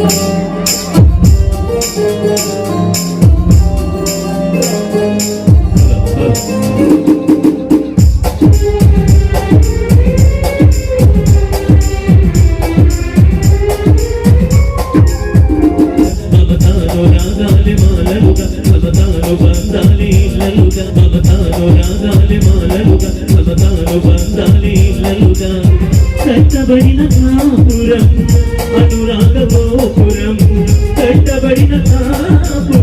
మమతాను రాగాలి మాలలుగా మమతాను బంధాలి ఇళ్ళలుగా మమతాను రాగాలి మాలలుగా మమతాను బంధాలి ఇళ్ళలుగా. కట్టబడిన కాపురం అనురాగ గోపురం కట్టబడిన కాపురం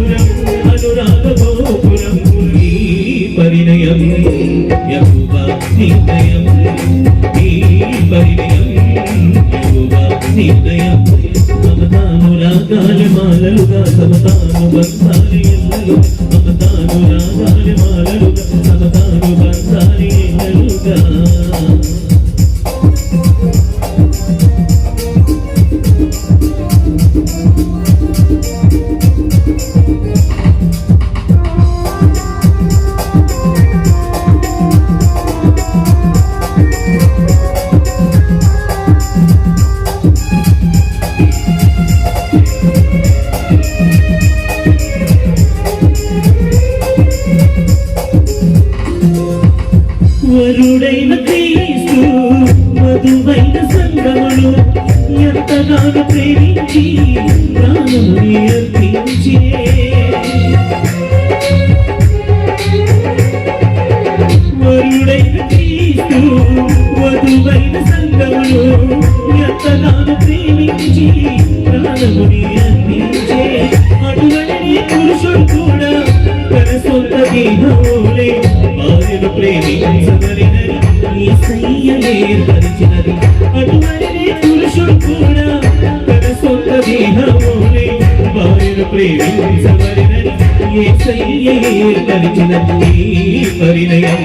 మమతాను రాగాలి మాలలుగా సమతాను వరుడైన క్రీస్తు మధువైన సంగములు ఎంతగానో ప్రేమించి ప్రాణముని అర్పించే. వరుడైన క్రీస్తు వధువైన సంగములు ఎంతగానో ప్రేమించి ప్రాణముని అర్పించే. అటువంటి పురుషుడు కూడా తన సొంత దేహంలోనే భార్యను ప్రేమించగలిగినది పురుషుడు కూడా తన సొంత ఏ పరిణయం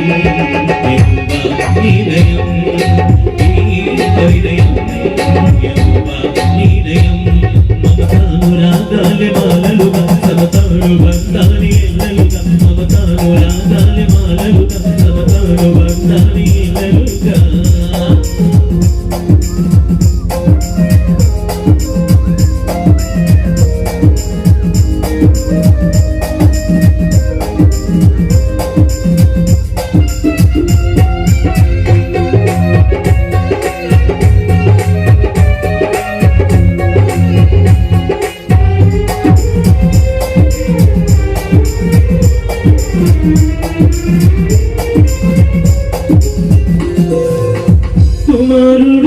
పరిణయం రాగాలి సమతాను బంధాలి ఎల్లలుగా మమతాను రాగాలి మాలలుగా సమతాను బంధాలి ఎల్లలుగా Maru.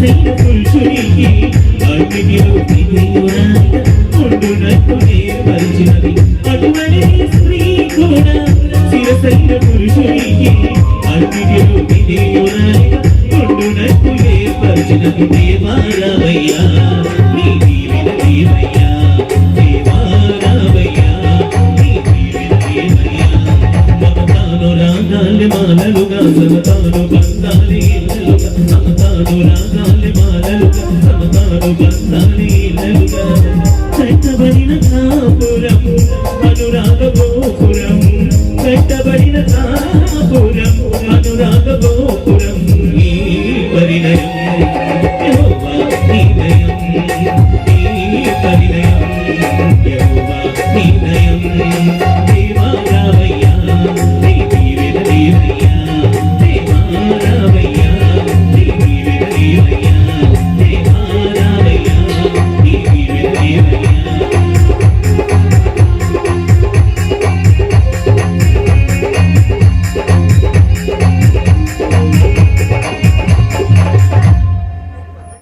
శిరసైన పురుషునికి అగ్నిలో విజయురాయ ఉండునట్టునే అటువంటి స్త్రీ కూడా శిరసైన పురుషునికి అగ్నిలో విజయురాయ దేవారామయ్యా నీ దీవెన దేవయ్యా దేవారామయ్యా నీ దీవెన దేవయ్యా మమతాను రాగాలి మాలలుగా సమతాను బంధాలి కట్టబడిన కాపురం అనురాగ గోపురం కట్టబడిన కాపురం అనురాగ గోపురం ఈ పరిణయం ఈ పరిణయం దేవా